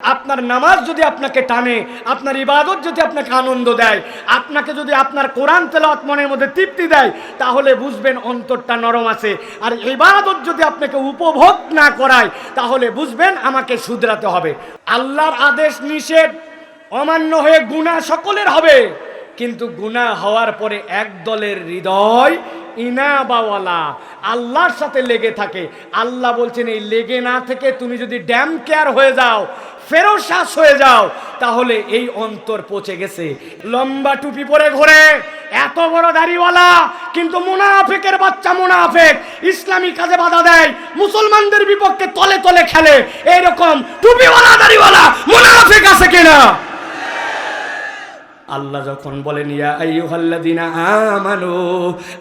আপনার নামাজ যদি আপনাকে টানে, আপনার ইবাদত যদি আপনাকে আনন্দ দেয়, আপনাকে যদি আপনার কোরআন তেলাওয়াত মনের মধ্যে তৃপ্তি দেয়, তাহলে বুঝবেন অন্তরটা নরম আছে। আর ইবাদত যদি আপনাকে উপভোগ না করায়, তাহলে বুঝবেন আমাকে শুধরাতে হবে। আল্লাহর আদেশ নিষেধ, অমান্য হয়ে গুণা সকলের হবে। কিন্তু গুণা হওয়ার পরে এক দলের হৃদয় ইনাবাওয়ালা, আল্লাহর সাথে লেগে থাকে। আল্লাহ বলছেন, এই লেগে না থেকে তুমি যদি ড্যাম কেয়ার হয়ে যাও ফেরোশ্বাস হয়ে যাও, তাহলে এই অন্তর পচে গেছে। লম্বা টুপি পরে ঘোরে, এত বড় দাড়িওয়ালা, কিন্তু মুনাফেকের বাচ্চা মুনাফেক, ইসলামী কাজে বাধা দেয়, মুসলমানদের বিপক্ষে তলে তলে খেলে। এইরকম টুপিওয়ালা, দাড়িওয়ালা, মুনাফেক আছে কিনা? আল্লাহ যখন বলেন, ইয়া আমানু,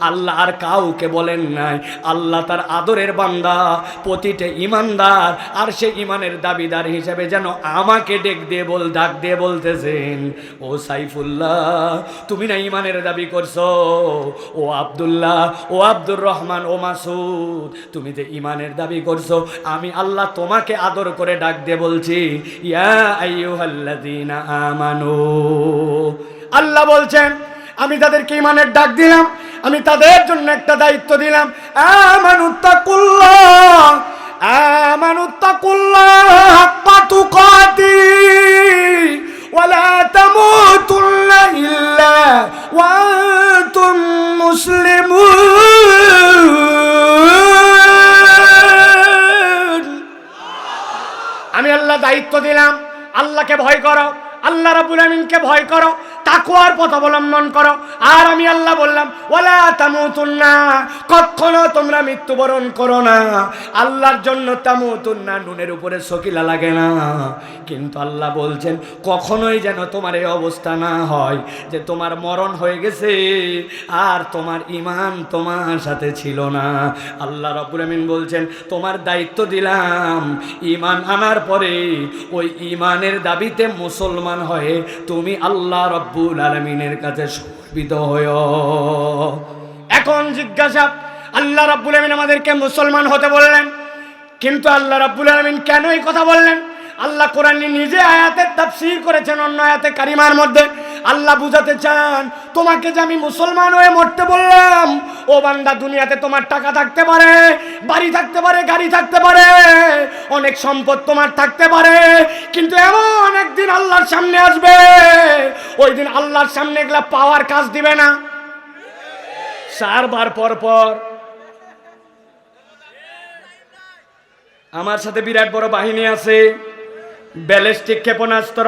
আল্লাহ আর কাউকে বলেন নাই। আল্লাহ তার আদরের বান্দা, প্রতিটা ইমানদার আর সে ইমানের দাবিদার হিসেবে যেন আমাকে ডেক দিয়ে বল, ডাক দিয়ে বলতেছেন, ও সাইফুল্লাহ, তুমি না ইমানের দাবি করছ? ও আব্দুল্লাহ, ও আব্দুর রহমান, ও মাসুদ, তুমি যে ইমানের দাবি করছ, আমি আল্লাহ তোমাকে আদর করে ডাক দিয়ে বলছি, ইয়া আইয়ুহাল্লাযিনা আমানু আল্লাহ বলছেন, আমি তাদেরকে ইমানের ডাক দিলাম, আমি তাদের জন্য একটা দায়িত্ব দিলাম। আমি আল্লাহ দায়িত্ব দিলাম, আল্লাহকে ভয় করো, আল্লাহ রাবুল আমিনকে ভয় করো তাকুয়ার পথ অবলম্বন করো। আর আমি আল্লাহ বললাম ওলা তামুতুন্না, কখনো তোমরা মৃত্যুবরণ করো না। আল্লাহর জন্য তামুতুন্না নুনের উপরে শকিলা লাগে না। কিন্তু আল্লাহ বলছেন, কখনোই যেন তোমার এই অবস্থা না হয়, যে তোমার মরণ হয়ে গেছে আর তোমার ইমান তোমার সাথে ছিল না। আল্লাহ রব্বুল আমিন বলছেন, তোমার দায়িত্ব দিলাম। ইমান আনার পরে ওই ইমানের দাবিতে মুসলমান হয়ে তুমি আল্লাহ রব্বুল আলমিনের কাছে হয় এখন জিজ্ঞাসা, আল্লাহ রাব্বুল আমিন আমাদেরকে মুসলমান হতে বললেন, কিন্তু আল্লাহ রাব্বুল আলামিন কেন এই কথা বললেন? আল্লাহ কোরআন নিজে আয়াতের তাফসীর করেছেন, অন্য আয়াতে কারিমার মধ্যে। আল্লাহ বুঝাতে চান, তোমাকে যে আমি মুসলমান হয়ে মরতে বললাম, ও বান্দা দুনিয়াতে তোমার টাকা থাকতে পারে, বাড়ি থাকতে পারে, গাড়ি থাকতে পারে, অনেক সম্পদ তোমার থাকতে পারে, কিন্তু এমন একদিন আল্লাহর সামনে আসবে, ওই দিন আল্লাহর সামনে এগুলা পাওয়ার কাজ দিবে না। চারবার পর পর। আমার সাথে বিরাট বড় বাহিনী আছে, ব্যালিস্টিক ক্ষেপণাস্ত্র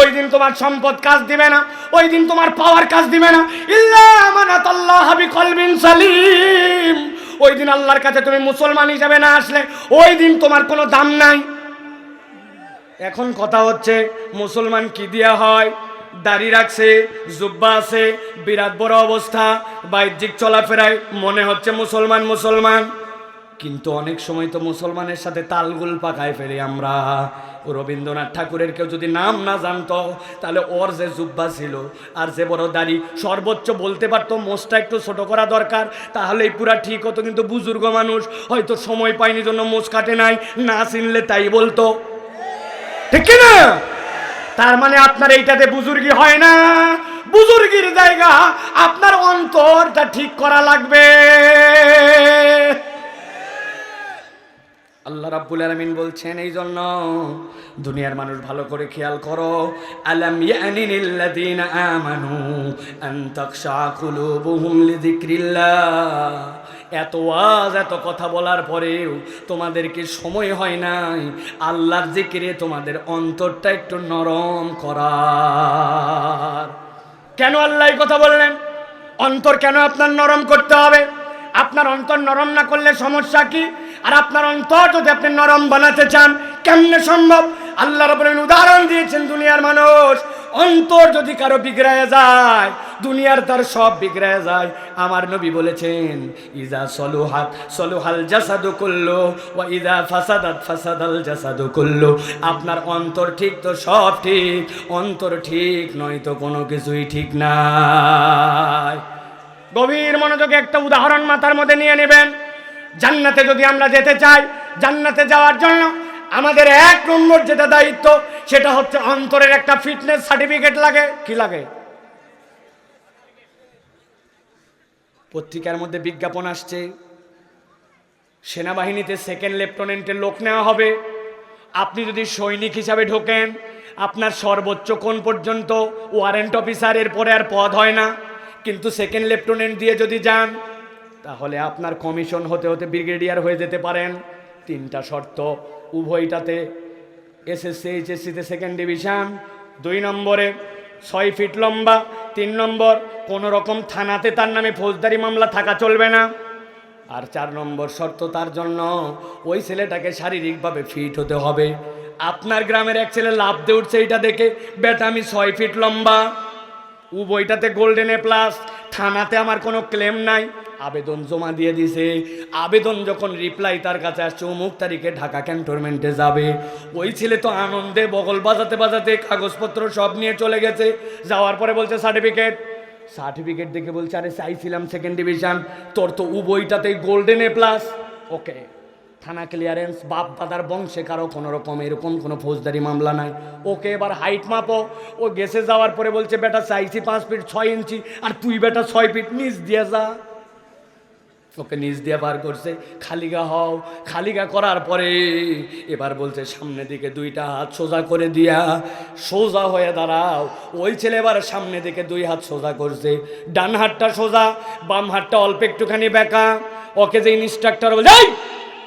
ওই দিন তোমার সম্পদ কাজ দিবে না, ওই দিন তোমার পাওয়ার কাজ দিবে না। ইল্লা মানাত আল্লাহ হাবি সালিম। ওই দিন আল্লাহর কাছে তুমি মুসলমান হিসাবে না আসলে, ওই দিন তোমার কোনো দাম নাই। এখন কথা হচ্ছে, মুসলমান কি দেয়া হয়? দাড়ি রাখছে, জুব্বা আছে, বিরাট বড় অবস্থা, বাহ্যিক চলাফেরায় মনে হচ্ছে মুসলমান মুসলমান। কিন্তু অনেক সময় তো মুসলমানের সাথে তালগুল পাকায় ফেলি আমরা। রবীন্দ্রনাথ ঠাকুরের কেউ যদি নাম না জানতো, তাহলে ওর যে জুব্বা ছিল আর যে বড় দাড়ি সর্বোচ্চ বলতে পারতো মোষটা একটু ছোট করা দরকার, তাহলেই পুরা ঠিক হতো। কিন্তু বুজুর্গ মানুষ হয়তো সময় পায়নি, জন্য মোষ কাটে নাই, না চিনলে তাই বলতো। ঠিক না তার মানে আপনার এইটাতে বুজুর্গি হয় না। বুজুর্গির জায়গা আপনার অন্তরটা ঠিক করা লাগবে। আল্লাহ রাব্বুল আলামিন বলছেন এই জন্য দুনিয়ার মানুষ ভালো করে খেয়াল করো। আলাম ইয়ানিনিল্লাযীনা আমানু আন তাখশা কুলুবুহুম লিযিকরিল্লাহ। এত ওয়াজ, এত কথা বলার পরেও তোমাদেরকে সময় হয় নাই। আল্লাহর জিকিরে তোমাদের অন্তরটা একটু নরম করার। কেন আল্লাহ কথা বললেন? অন্তর কেন আপনার নরম করতে হবে? আপনার অন্তর নরম না করলে সমস্যা কি? আর আপনার অন্তর যদি আপনি নরম বানাতে চান, কেমনে সম্ভব? আল্লাহ রব উদাহরণ দিয়েছেন দুনিয়ার মানুষ, অন্তর যদি কারও বিগড়ায় যায়, দুনিয়ার তার সব বিগড়ে যায়। আমার নবী বলেছেন, ইজা সলুহাত, সলুহাল জাসাদু কুল্লু, ওয়া ইজা ফাসাদাত, ফাসাদাল জাসাদু কুল্লু। আপনার অন্তর ঠিক তো সব ঠিক, অন্তর ঠিক নয় তো কোনো কিছুই ঠিক নাই। গভীর মনোযোগে একটা উদাহরণ মাথার মধ্যে নিয়ে নেবেন। জান্নাতে যদি আমরা যেতে চাই, জান্নাতে যাওয়ার জন্য আমাদের এক নম্বর যেটা দায়িত্ব, সেটা হচ্ছে অন্তরের একটা ফিটনেস সার্টিফিকেট লাগে। কি লাগে? পত্রিকার মধ্যে বিজ্ঞাপন আসছে, সেনাবাহিনীতে সেকেন্ড লেফটেন্যান্টের লোক নেওয়া হবে। আপনি যদি সৈনিক হিসাবে ঢোকেন, আপনার সর্বোচ্চ কোন পর্যন্ত ওয়ারেন্ট অফিসারের পরে আর পদ হয় না। কিন্তু সেকেন্ড লেফটেন্যান্ট দিয়ে যদি যান তাহলে আপনার কমিশন হতে হতে ব্রিগেডিয়ার হয়ে যেতে পারেন। তিনটা শর্ত, উভয়টাতে এসএসসি এইচএসসিতে সেকেন্ড ডিভিশন দুই নম্বরে ছয় ফিট লম্বা, তিন নম্বর কোনো রকম থানাতে তার নামে ফৌজদারি মামলা থাকা চলবে না। আর চার নম্বর শর্ত তার জন্য, ওই ছেলেটাকে শারীরিকভাবে ফিট হতে হবে। আপনার গ্রামের এক ছেলে লাভ দিয়ে উঠছে এইটা দেখে, বেটা, আমি ছয় ফিট লম্বা। উভয়টাতে গোল্ডেন এ প্লাস থানাতে আমার কোনো ক্লেম নাই। আবেদন জমা দিয়ে দিছে। আবেদন যখন রিপ্লাই তার কাছে আসছে, অমুক তারিখে ঢাকা ক্যান্টনমেন্টে যাবে। ওই ছেলে তো আনন্দে বগল বাজাতে বাজাতে কাগজপত্র সব নিয়ে চলে গেছে। যাওয়ার পরে বলছে সার্টিফিকেট সার্টিফিকেট দেখে বলছে, আরে চাইছিলাম সেকেন্ড ডিভিশন তোর তো উভয়টাতে গোল্ডেন এ প্লাস ওকে থানা ক্লিয়ারেন্স বাপ দাদার বংশে কারও কোনো রকম এরকম কোনো ফৌজদারি মামলা নাই। ওকে এবার হাইট মাপো। ও গেছে যাওয়ার পরে বলছে, বেটা, চাইছি পাঁচ ফিট ছয় ইঞ্চি, আর তুই বেটা ছয় ফিট নিচ দিয়ে যা। ওকে নিজ দিয়ে বার করছে খালিগা হও খালিগা করার পরে এবার বলছে সামনে দিকে দুইটা হাত সোজা করে দিয়া সোজা হয়ে দাঁড়াও। ওই ছেলে এবার সামনে দিকে দুই হাত সোজা করছে। ডান হাতটা সোজা বাম হাতটা অল্প একটুখানি বেঁকা। ওকে যে ইনস্ট্রাক্টর বলছে "এই,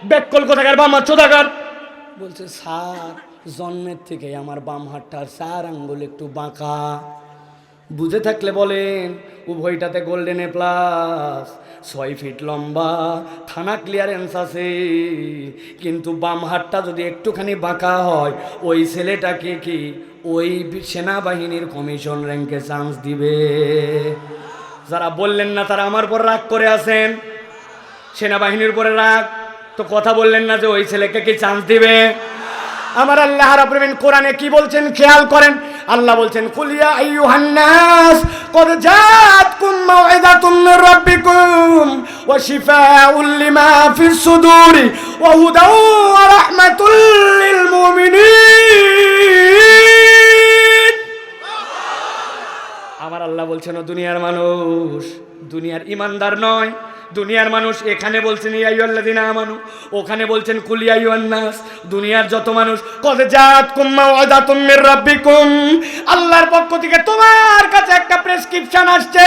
ব্যাক কল কোথাকার বাম হাত সোজাকার বলছে স্যার জন্মের থেকে আমার বাম হাতটার চার আঙ্গুল একটু বাঁকা। বুঝে থাকলে বলেন, উভয়টাতে গোল্ডেন এ প্লাস ছয় ফিট লম্বা, থানা ক্লিয়ারেন্স আছে। কিন্তু বাম হাতটা যদি একটুখানি বাঁকা হয়, ওই ছেলেটাকে কি ওই সেনাবাহিনীর কমিশন র্যাঙ্কে চান্স দিবে? যারা বললেন না তারা আমার পর রাগ করে আছেন। সেনাবাহিনীর উপরে রাগ? তো কথা বললেন না যে ওই ছেলেকে কি চান্স দিবে? আমার আল্লাহ রাব্বুল কোরআনে কি বলছেন? খেয়াল করেন আল্লাহ বলছেন কুলিয়া আইয়ুহান্নাস, কদ জাতকুম মাউইদাতুম মির রাব্বিকুম, ওয়া শিফাউল লিমা ফিস সুদুরি, ওয়া হুদাও ওয়া রাহমাতুল লিল মুমিনিন। আমার আল্লাহ বলছেন দুনিয়ার মানুষ, দুনিয়ার ইমানদার নয় দুনিয়ার মানুষ এখানে বলছেন ইয়াইয়াল্লাযিনা আমানু। ওখানে বলছেন কুলিয়া নাস দুনিয়ার যত মানুষ, কদ জাত কুম্মা ওয়াদাতুম মির রাব্বিকুম। আল্লাহর পক্ষ থেকে তোমার কাছে একটা প্রেসক্রিপশন আসছে।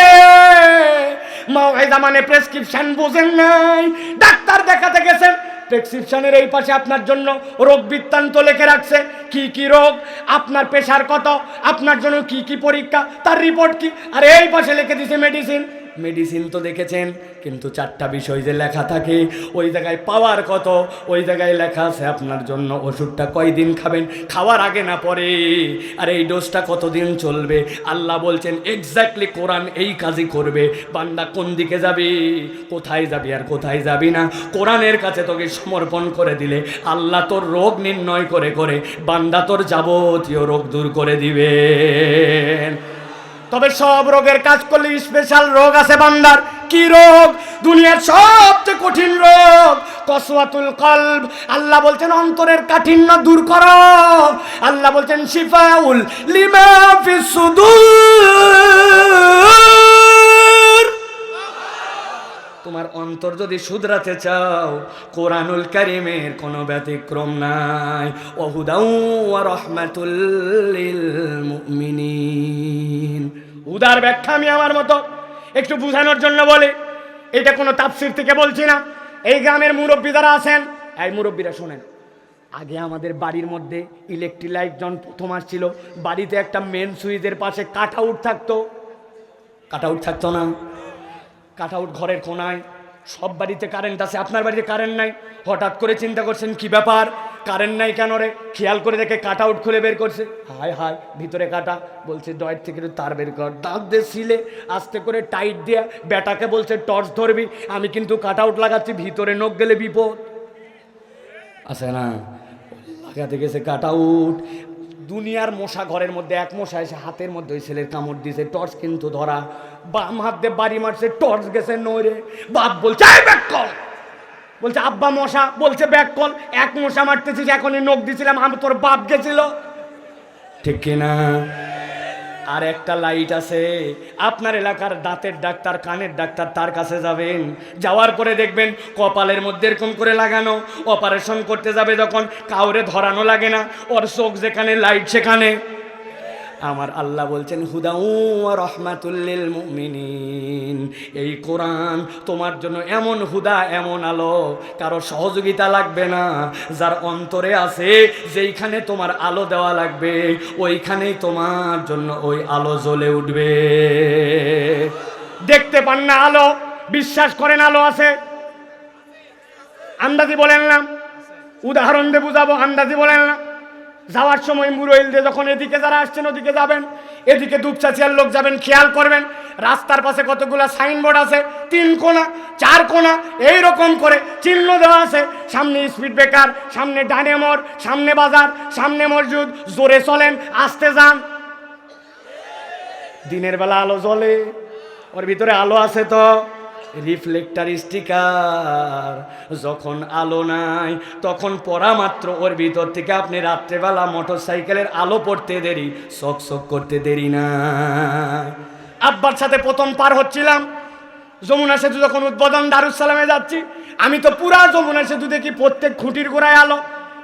মাওয়াইদা মানে প্রেসক্রিপশন বোঝেন নাই। ডাক্তার দেখাতে গেছেন, প্রেসক্রিপশনের এই পাশে আপনার জন্য রোগ বৃত্তান্ত লিখে রাখছে। কি কি রোগ? আপনার প্রেশার কত? আপনার জন্য কি কি পরীক্ষা? তার রিপোর্ট কি? আর এই পাশে লিখে দিছে মেডিসিন মেডিসিন তো দেখেছেন, কিন্তু চারটা বিষয় যে লেখা থাকে, ওই জায়গায় পাওয়ার কত? ওই জায়গায় লেখা আছে, আপনার জন্য ওষুধটা কয়দিন খাবেন? খাওয়ার আগে না পরে। আর এই ডোজটা কতদিন চলবে? আল্লাহ বলছেন এক্স্যাক্টলি কোরআন এই কাজই করবে। বান্দা কোন দিকে যাবি? কোথায় যাবি আর কোথায় যাবি না? কোরআনের কাছে তোকে সমর্পণ করে দিলে, আল্লাহ তোর রোগ নির্ণয় করে করে বান্দা তোর যাবতীয় রোগ দূর করে দিবেন। তবে সব রোগের কাজ করলে স্পেশাল রোগ আছে বান্দার। কি রোগ? দুনিয়ার সবচেয়ে কঠিন রোগ, কসওয়াতুল কলব। আল্লাহ বলছেন, অন্তরের কাঠিন্য দূর করো। আল্লাহ বলছেন, শিফাউল লিমা ফিস তোমার অন্তর যদি শুধরাতে চাও কোরআনুল কারিমের কোনো ব্যতিক্রম নাই। ওহুদাউ ওয়া রাহমাতুল লিল মুমিনিন। উদার ব্যাখ্যা আমি আমার মতো একটু বোঝানোর জন্য বলি এটা কোনো তাফসির থেকে বলছি না। এই গ্রামের মুরব্বী যারা আছেন এই মুরব্বীরা শোনেন আগে আমাদের বাড়ির মধ্যে ইলেকট্রিক লাইট যখন প্রথম আসছিল বাড়িতে একটা মেন সুইচের পাশে কাট আউট থাকতো। কাট আউট থাকতো না। কাট আউট ঘরের কোনায়। সব বাড়িতে কারেন্ট আছে, আপনার বাড়িতে কারেন্ট নাই। হঠাৎ করে চিন্তা করছেন, কি ব্যাপার? কারেন্ট নাই কেন রে? খেয়াল করে দেখে কাট আউট খুলে বের করছে। হায় হায়, ভিতরে কাটা। বলছে ডয়ের থেকে তার বের কর। দাঁত দিয়ে সিলে আস্তে করে টাইট দিয়ে বেটাকে বলছে, টর্চ ধরবি, আমি কিন্তু কাট আউট লাগাচ্ছি, ভিতরে নখ গেলে বিপদ। আছে না লাগাতে গেছে কাট আউট। দুনিয়ার মশা ঘরের মধ্যে এক মশা এসে হাতের মধ্যে ওই ছেলের কামড় দিয়েছে, টর্চ কিন্তু ধরা। বাম হাত দিয়ে বাড়ি মারছে, টর্চ গেছে নইরে। বাপ বলছে, "এই ব্যাক বলছে, আব্বা মশা। বলছে ব্যাক কল। এক মশা মারতেছিস, এখনই নখ দিছিলাম, আমি তোর বাপ গেছিল। ঠিক কিনা? আর একটা লাইট আছে। আপনার এলাকার দাঁতের ডাক্তার, কানের ডাক্তার তার কাছে যাবেন। যাওয়ার পরে দেখবেন কপালের মধ্যে এরকম করে লাগানো। অপারেশন করতে যাবে যখন, কাউরে ধরানো লাগে না। ওর চোখ যেখানে লাইট সেখানে। আমার আল্লাহ বলছেন, হুদাউ রহমাতুল্লিল মুমিনিন। এই কোরআন তোমার জন্য এমন হুদা, এমন আলো, কারও সহযোগিতা লাগবে না। যার অন্তরে আছে, যেইখানে তোমার আলো দেওয়া লাগবে, ওইখানেই তোমার জন্য ওই আলো জ্বলে উঠবে। দেখতে পান না আলো, বিশ্বাস করেন আলো আছে? আন্দাজি বলেন না উদাহরণ দিয়ে বুঝাবো, আন্দাজি বলেন না যাওয়ার সময় মুরইল দিয়ে যখন এদিকে যারা আসছেন, ওদিকে যাবেন। এদিকে দুপচাচিয়ার লোক যাবেন, খেয়াল করবেন। রাস্তার পাশে কতগুলো সাইনবোর্ড আছে? তিন কোনা, চার কোনা এই রকম করে চিহ্ন দেওয়া আছে। সামনে স্পিড ব্রেকার, সামনে ডানে মোড়, সামনে বাজার, সামনে মসজিদ, জোরে চলেন, আসতে যান। দিনের বেলা আলো জ্বলে, ওর ভিতরে আলো আছে তো? রিফ্লেক্টার স্টিকার যখন আলো নাই, তখন পড়া মাত্র। ওর ভিতর থেকে আপনি রাত্রেবেলা মোটর সাইকেলের আলো পড়তে দেরি চক চক করতে দেরি না। আব্বার সাথে প্রথম পার হচ্ছিলাম। যমুনা সেতু যখন উদ্বোধন দারুসালামে যাচ্ছি। আমি তো পুরা যমুনা সেতু দেখি প্রত্যেক খুঁটির গোড়ায় আলো।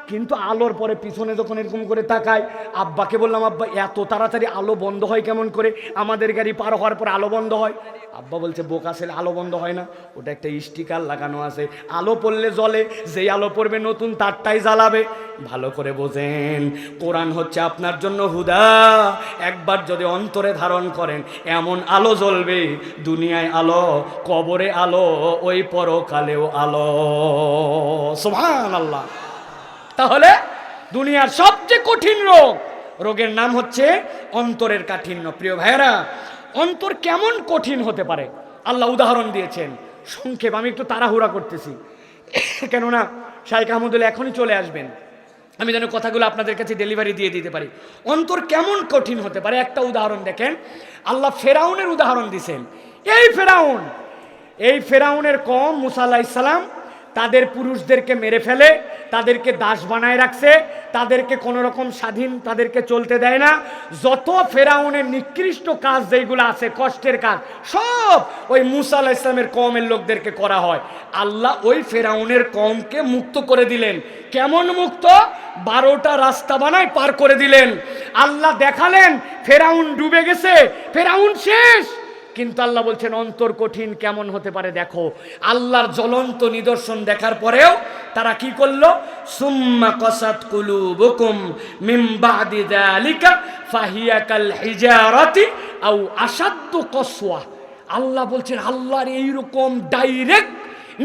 কিন্তু আলোর পরে পিছনে যখন এরকম করে তাকায়, আব্বাকে বললাম, আব্বা, এত তাড়াতাড়ি আলো বন্ধ হয় কেমন করে? আমাদের গাড়ি পার হওয়ার পর আলো বন্ধ হয়? আব্বা বলছে, বোকা ছেলে, আলো বন্ধ হয় না। ওটা একটা স্টিকার লাগানো আছে। আলো পড়লে জ্বলে, যেই আলো পড়বে নতুন তারটাই জ্বালাবে। ভালো করে বোঝেন, কোরআন হচ্ছে আপনার জন্য হুদা। একবার যদি অন্তরে ধারণ করেন, এমন আলো জ্বলবে, দুনিয়ায় আলো, কবরে আলো, ওই পরকালেও আলো। সুবহান আল্লাহ তাহলে দুনিয়ার সবচেয়ে কঠিন রোগ, রোগের নাম হচ্ছে অন্তরের কাঠিন্য। প্রিয় ভাইয়েরা, অন্তর কেমন কঠিন হতে পারে? আল্লাহ উদাহরণ দিয়েছেন। সংক্ষেপ, আমি একটু তাড়াহুড়া করতেছি। কেননা শাইখ আহমদুল্লাহ এখনই চলে আসবেন। আমি যেন কথাগুলো আপনাদের কাছে ডেলিভারি দিয়ে দিতে পারি। অন্তর কেমন কঠিন হতে পারে? একটা উদাহরণ দেখেন। আল্লাহ ফেরাউনের উদাহরণ দিছেন। এই ফেরাউন, এই ফেরাউনের কম মুসা আল্লাহ ইসলাম তাদের পুরুষদেরকে মেরে ফেলে, তাদেরকে দাস বানায় রাখছে, তাদেরকে কোনো রকম স্বাধীন তাদেরকে চলতে দেয় না। যত ফেরাউনের নিকৃষ্ট কাজ যেইগুলো আছে, কষ্টের কাজ, সব ওই মুসা আল্লাহ ইসলামের কমের লোকদেরকে করা হয়। আল্লাহ ওই ফেরাউনের কমকে মুক্ত করে দিলেন। কেমন মুক্ত? বারোটা রাস্তা বানায় পার করে দিলেন। আল্লাহ দেখালেন, ফেরাউন ডুবে গেছে, ফেরাউন শেষ। কিন্তু আল্লাহ বলছেন, অন্তর কঠিন কেমন হতে পারে দেখো। আল্লাহর জ্বলন্ত নিদর্শন দেখার পরেও তারা কি করল? সুম্মা কসাত কুলুবুকুম মিন বাদি যালিকা ফাহিয়া কাল হিজারাতি আও আসাদ্দু কসওয়া। আল্লাহ বলছেন, আল্লাহর এইরকম ডাইরেক্ট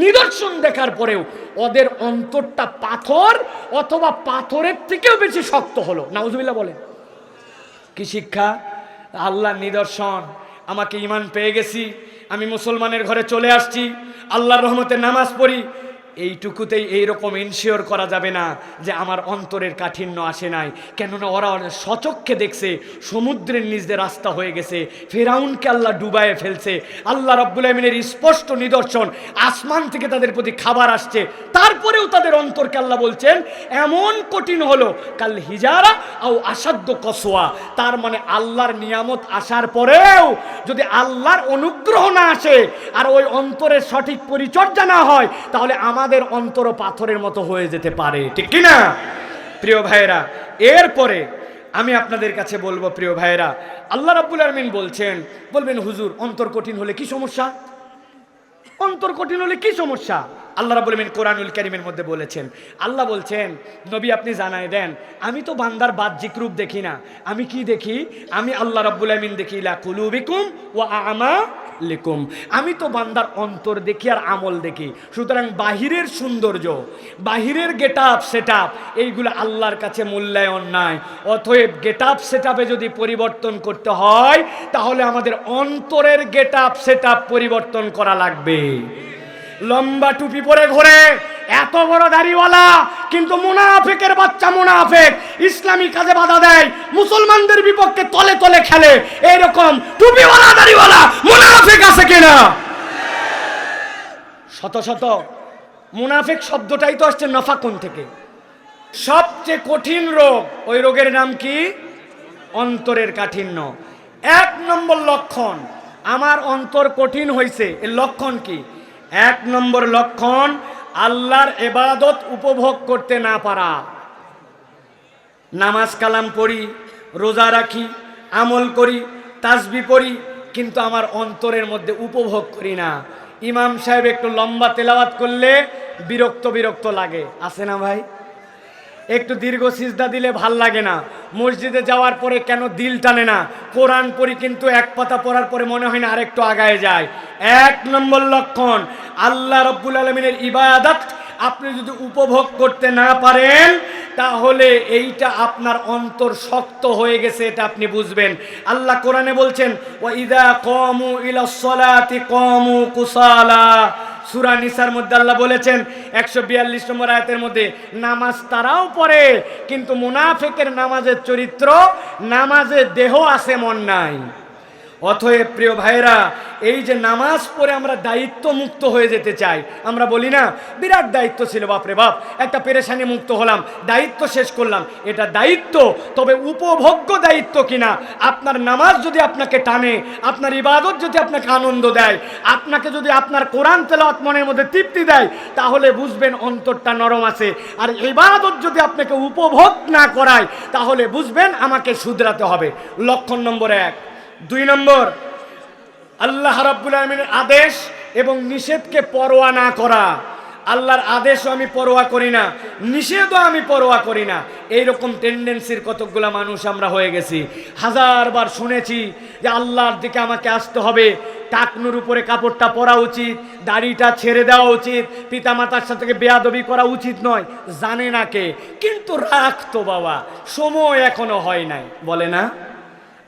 নিদর্শন দেখার পরেও ওদের অন্তরটা পাথর অথবা পাথরের থেকেও বেশি শক্ত হলো। নাউজুবিল্লাহ বলেন। কি শিক্ষা? আল্লাহর নিদর্শন। আমাকে ইমান পেয়ে গেছি। আমি মুসলমানের ঘরে চলে আসছি। আল্লাহর রহমতে নামাজ পড়ি। এইটুকুতেই এইরকম ইনশিওর করা যাবে না যে আমার অন্তরের কাঠিন্য আসে নাই। কেননা ওরা সচক্ষে দেখছে, সমুদ্রের দিয়ে রাস্তা হয়ে গেছে, ফেরাউনকে আল্লাহ ডুবায়ে ফেলছে। আল্লাহ রব্বুল আলমিনের স্পষ্ট নিদর্শন, আসমান থেকে তাদের প্রতি খাবার আসছে। তারপরেও তাদের অন্তরকে আল্লাহ বলছেন, এমন কঠিন হলো, কাল হিজারা আও আসাধ্য কসোয়া তার মানে আল্লাহর নিয়ামত আসার পরেও যদি আল্লাহর অনুগ্রহ না আসে, আর ওই অন্তরের সঠিক পরিচর্যা না হয়, তাহলে আমাদের অন্তর পাথরের মতো হয়ে যেতে পারে। ঠিক কিনা? প্রিয় ভাইয়েরা, এরপরে আমি আপনাদের কাছে বলব, প্রিয় ভাইয়েরা, আল্লাহ রাব্বুল আলমিন বলছেন, বলবেন, হুজুর, অন্তর কঠিন হলে কি সমস্যা? অন্তর কঠিন হলে কি সমস্যা? আল্লাহ রাবুল আলমিন কোরআনুল করিমের মধ্যে বলেছেন। আল্লাহ বলছেন, নবী, আপনি জানায় দেন, আমি তো বান্দার বাহ্যিক রূপ দেখি না। আমি কি দেখি? আমি আল্লাহ রাব্বুল আলমিন দেখি, লা কুলুবিকুম ও আমা লিকুম আমি তো বান্দার অন্তর দেখি আর আমল দেখি। সুতরাং বাহিরের সৌন্দর্য, বাহিরের গেট আপ সেট আপ এইগুলো আল্লাহর কাছে মূল্যায়ন নাই। অতএব গেট আপ সেট আপে যদি পরিবর্তন করতে হয়, তাহলে আমাদের অন্তরের গেট আপ সেট আপ পরিবর্তন করা লাগবে। লম্বা টুপি পরে ঘোরে। এত বড় দাড়িওয়ালা, কিন্তু মুনাফেকের বাচ্চা মুনাফেক। ইসলামী কাজে বাধা দেয়, মুসলমানদের বিপক্ষে তলে তলে খেলে। এরকম টুপিওয়ালা, দাড়িওয়ালা মুনাফেক আছে কিনা? শত শত। মুনাফেক শব্দটাই তো আসছে নফাকুন থেকে। সবচেয়ে কঠিন রোগ, ওই রোগের নাম কি? অন্তরের কাঠিন্য। এক নম্বর লক্ষণ, আমার অন্তর কঠিন হয়েছে এর লক্ষণ কি? এক নম্বর লক্ষণ, আল্লাহর এবাদত উপভোগ করতে না পারা। নামাজ কালাম পড়ি, রোজা রাখি, আমল করি তাজবি পড়ি, কিন্তু আমার অন্তরের মধ্যে উপভোগ করি না। ইমাম সাহেব একটু লম্বা তেলাওয়াত করলে বিরক্ত বিরক্ত লাগে। আছে না ভাই? একটু দীর্ঘ সিজদা দিলে ভালো লাগে না। মসজিদে যাওয়ার পরে কেন দিল টানে না? কোরআন পড়ি কিন্তু এক পাতা পড়ার পরে মনে হয় না আরেকটু আগায় যায়। এক নম্বর লক্ষণ, আল্লাহ রব্বুল আলমিনের ইবাদত আপনি যদি উপভোগ করতে না পারেন, তাহলে এইটা আপনার অন্তর শক্ত হয়ে গেছে, এটা আপনি বুঝবেন। আল্লাহ কোরআনে বলছেন ও ইদা কমু ইলাসলাতি কমু কুসালা। সুরা নিসার মধ্যে আল্লাহ বলেছেন, একশো বিয়াল্লিশ নম্বর আয়াতের মধ্যে, নামাজ তারাও পড়ে, কিন্তু মুনাফেকের নামাজের চরিত্র, নামাজের দেহ আছে মন নাই। অথয়ে প্রিয় ভাইরা এই যে নামাজ পড়ে আমরা দায়িত্ব মুক্ত হয়ে যেতে চাই, আমরা বলি না, বিরাট দায়িত্ব ছিল বাপরে বাপ, একটা পেরেশানি মুক্ত হলাম, দায়িত্ব শেষ করলাম, এটা দায়িত্ব, তবে উপভোগ্য দায়িত্ব কিনা? আপনার নামাজ যদি আপনাকে টানে, আপনার ইবাদত যদি আপনাকে আনন্দ দেয়, আপনাকে যদি আপনার কোরআন তেলাওয়াত মনের মধ্যে তৃপ্তি দেয়, তাহলে বুঝবেন অন্তরটা নরম আছে। আর ইবাদত যদি আপনাকে উপভোগ না করায়, তাহলে বুঝবেন আমাকে শুধরাতে হবে। লক্ষণ নম্বর এক। দুই নম্বর, আল্লাহ রাব্বুল আলমিনের আদেশ এবং নিষেধকে পরোয়া না করা। আল্লাহর আদেশও আমি পরোয়া করি না, নিষেধও আমি পরোয়া করি না। এইরকম টেন্ডেন্সির কতকগুলা মানুষ আমরা হয়ে গেছি। হাজারবার শুনেছি যে আল্লাহর দিকে আমাকে আসতে হবে, টাকনুর উপরে কাপড়টা পরা উচিত, দাড়িটা ছেড়ে দেওয়া উচিত, পিতামাতার সাথে বেয়াদবি করা উচিত নয়, জানে না কে। কিন্তু রাখতো বাবা, সময় এখনও হয় নাই, বলে না?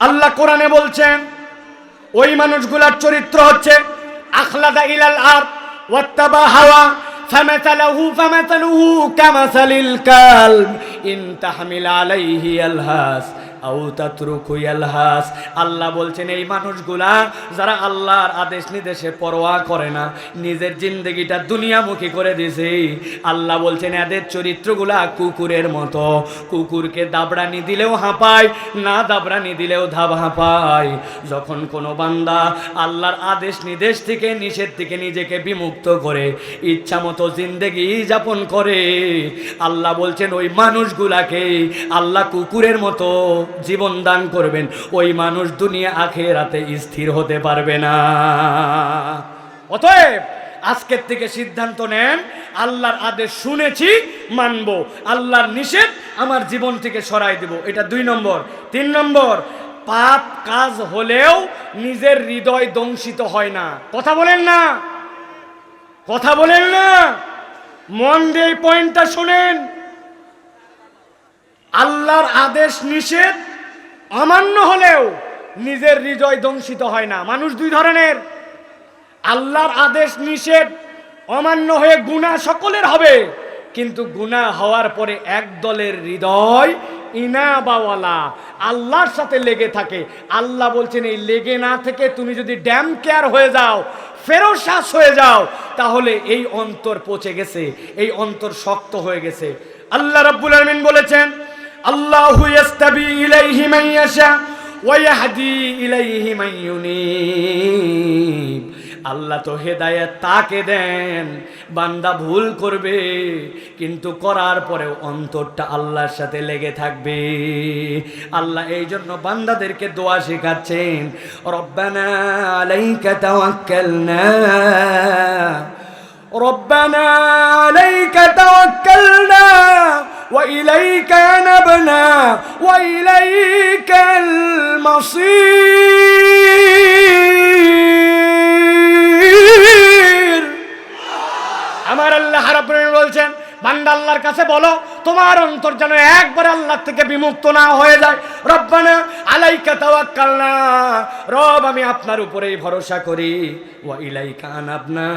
আল্লাহ কোরআনে বলছেন, ওই মানুষগুলার চরিত্র হচ্ছে আখলাদা ইলাল আর ওয়াত্তাবা হাওয়া, ফামাসালাহু ফামাসালুহু কামাসালিল কালব, ইন তাহমিল আলাইহি আলহাস। আল্লাহ বলছেন, এই মানুষগুলা যারা আল্লাহর আদেশ নির্দেশে পরোয়া করে না, নিজের জিন্দগিটা দুনিয়ামুখী করে দিয়েছে আল্লাহ বলছেন, এদের চরিত্রগুলা কুকুরের মতো। কুকুরকে দাবড়ানি দিলেও হাঁপায়, না দাবড়ানি দিলেও ধাপ হাঁপায়। যখন কোনো বান্দা আল্লাহর আদেশ নির্দেশ থেকে, নিষেধ থেকে নিজেকে বিমুক্ত করে ইচ্ছা মতো জিন্দেগি যাপন করে, আল্লাহ বলছেন, ওই মানুষগুলাকে আল্লাহ কুকুরের মতো জীবন দান করবেন, ওই মানুষ দুনিয়া আখেরাতে স্থির হতে পারবে না। অতএব আজকের থেকে সিদ্ধান্ত নেন, আল্লাহর আদেশ শুনেছি, মানব। আল্লাহর নিষেধ আমার জীবন থেকে সরাই দেব। এটা দুই নম্বর। তিন নম্বর, পাপ কাজ হলেও নিজের হৃদয় দংশিত হয় না। কথা বলেন না। কথা বলেন না। মন দিয়ে পয়েন্টটা শোনেন। আল্লাহর আদেশ নিষেধ, অমান্য হলেও নিজের হৃদয় দংশিত হয় না। মানুষ দুই ধরনের। আল্লাহর আদেশ নিষেধ, অমান্য হয়ে গুণা সকলের হবে, কিন্তু গুণা হওয়ার পরে এক দলের হৃদয় ইনাবাওয়ালা, আল্লাহর সাথে লেগে থাকে। আল্লাহ বলছেন, এই লেগে না থেকে তুমি যদি ড্যাম কেয়ার হয়ে যাও ফেরোশ্বাস হয়ে যাও, তাহলে এই অন্তর পচে গেছে, এই অন্তর শক্ত হয়ে গেছে। আল্লাহ রাব্বুল আলামিন বলেছেন আল্লাহু ইস্তাবি ইলাইহি মান ইয়াশা ওয়া ইয়াহদি ইলাইহি মান আল্লাহ তো হেদায়েত তাকে দেন, বান্দা ভুল করবে, কিন্তু করার পরেও অন্তরটা আল্লাহর সাথে লেগে থাকবে। আল্লাহ এই জন্য বান্দাদেরকে দোয়া শেখাচ্ছেন, রব্বানা রব্বানা وإليك نبنا وإليك المصير আমার আল্লাহ রাব্বুল আলামিন বলছেন বান্দা আল্লাহর কাছে বলো, তোমার অন্তর যেন একবার আল্লাহ থেকে বিমুক্ত না হয়ে যায়। রব্বানা আলাইকা তাওয়াক্কালনা। রব, আমি আপনার উপরেই ভরসা করি। ওয়া ইলাইকা আনাবনা।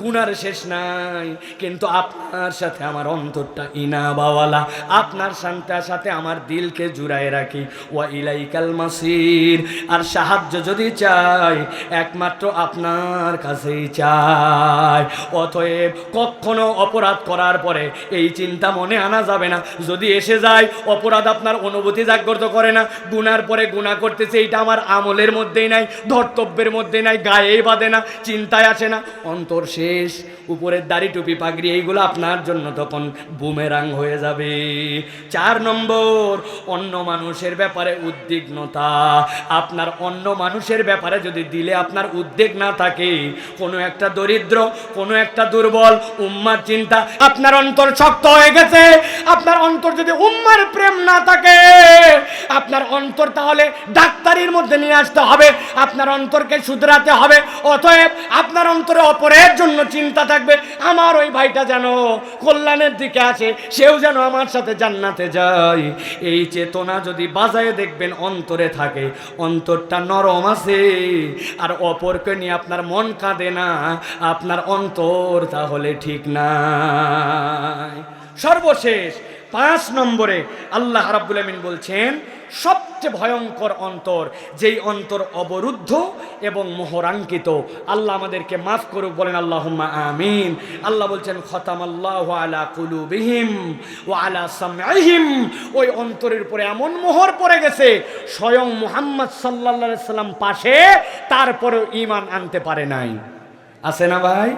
গুনার শেষ নাই, কিন্তু আপনার সাথে আমার অন্তরটা ইনা বাওয়ালা আপনার সাথে সাথে আমার দিলকে জুড়ায় রাখি। ওয়া ইলাইকাল মাসির। আর সাহায্য যদি চাই, একমাত্র আপনার কাছেই চাই। অতএব কখনো অপরাধ করার পরে এই চিন্তা মনে আনা যাবে না। যদি এসে যায়, অপরাধ আপনার অনুভূতি জাগ্রত করে না। গুনার পরে গুণা করতেছে, এইটা আমার আমলের মধ্যেই নাই, ধর্তব্যের মধ্যে নাই, গায়েই বাঁধে না, চিন্তায় আসে না। অন্তর শেষ, উপরের দাড়ি টুপি পাগড়ি, এইগুলো আপনার জন্য তখন বুমেরাং হয়ে যাবে। চার নম্বর, অন্য মানুষের ব্যাপারে উদ্বিগ্নতা। আপনার অন্য মানুষের ব্যাপারে যদি দিলে আপনার উদ্বেগ না থাকে, কোনো একটা দরিদ্র, কোনো একটা দুর্বল, উম্মার চিন্তা, আপনার অন্তর শক্ত হয়ে গেছে। আপনার অন্তর যদি উম্মার প্রেম না থাকে, আপনার অন্তর তাহলে ডাক্তারির মধ্যে নিয়ে আসতে হবে, আপনার অন্তরকে শুধরাতে হবে। অতএব আপনার অন্তরে অপরের জন্য চিন্তা থাকবে, আমার ওই ভাইটা যেন কল্যাণের দিকে আছে সেও যেন আমার সাথে জান্নাতে যায়। এই চেতনা যদি বাজায় দেখবেন, অন্তরে থাকে, অন্তরটা নরম আছে, আর অপরকে নিয়ে আপনার মন কাঁদে না, আপনার অন্তর তাহলে ঠিক নাই। সর্বশেষ পাঁচ নম্বরে আল্লাহ রাব্বুল আমিন বলছেন, সবচেয়ে ভয়ঙ্কর অন্তর, যেই অন্তর অবরুদ্ধ এবং মোহরাঙ্কিত। আল্লাহ আমাদেরকে মাফ করুক, বলেন আল্লাহ আমিন। আল্লাহ বলছেন খতাম আল্লাহ আলা কুলুবিহিম ও আলা সামহিম ওই অন্তরের উপরে এমন মোহর পড়ে গেছে, স্বয়ং মুহাম্মদ সাল্লাহ সাল্লাম পাশে তারপরেও ইমান আনতে পারে নাই। আছে না ভাই?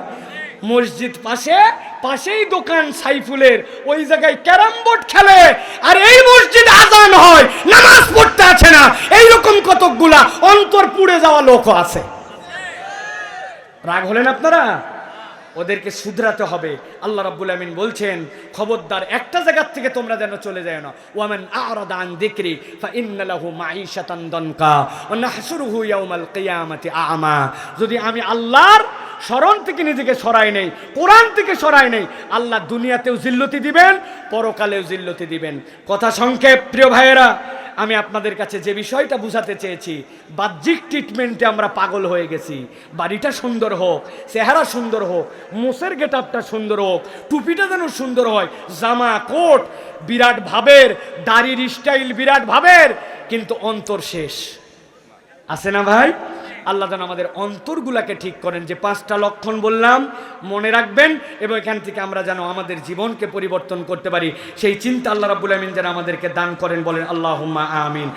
মসজিদ পাশে পাশেই দোকান সাইফুলের। ওই জায়গায় ক্যারাম বোর্ড খেলে, আর এই মসজিদ আজান হয়, নামাজ পড়তে আছে না। এইরকম কতকগুলা অন্তর পুড়ে যাওয়া লোক আছে। রাগ হলেন আপনারা? ওদেরকে শুধরাতে হবে। আল্লাহ রাব্বুল আমিন বলছেন, খবরদার, একটা জায়গার থেকে তোমরা যেন চলে যায় না। ওয়ামান আ'রাদা আন যিকরি ফা ইন্না লাহু মাঈশাতান দনকা, ওয়া নাহশুরুহু ইয়াউমাল কিয়ামাতি আ'মা। যদি আমি আল্লাহর স্মরণ থেকে নিজেকে সরাই নেই, কোরআন থেকে সরাই নেই। আল্লাহ দুনিয়াতেও জিল্লতি দিবেন, পরকালেও জিল্লতি দিবেন। কথা সংক্ষেপ, প্রিয় ভাইয়েরা, আমি আপনাদের কাছে যে বিষয়টা বুঝাতে চেয়েছি, বাহ্যিক ট্রিটমেন্টে আমরা পাগল হয়ে গেছি। বাড়িটা সুন্দর হোক, চেহারা সুন্দর হোক মোষের গেট আপটা সুন্দর হোক, টুপিটা যেন সুন্দর হয়, জামা, কোট, বিরাট ভাবের, দাড়ির স্টাইল বিরাট ভাবের, কিন্তু অন্তর শেষ। আছে না ভাই? আল্লাহ যেন আমাদের অন্তরগুলাকে ঠিক করেন। যে পাঁচটা লক্ষণ বললাম, মনে রাখবেন এবং এখান থেকে আমরা যেন আমাদের জীবনকে পরিবর্তন করতে পারি। সেই চিন্তা আল্লাহ রাবুল আমিন যেন আমাদেরকে দান করেন, বলেন আল্লাহ আমিন।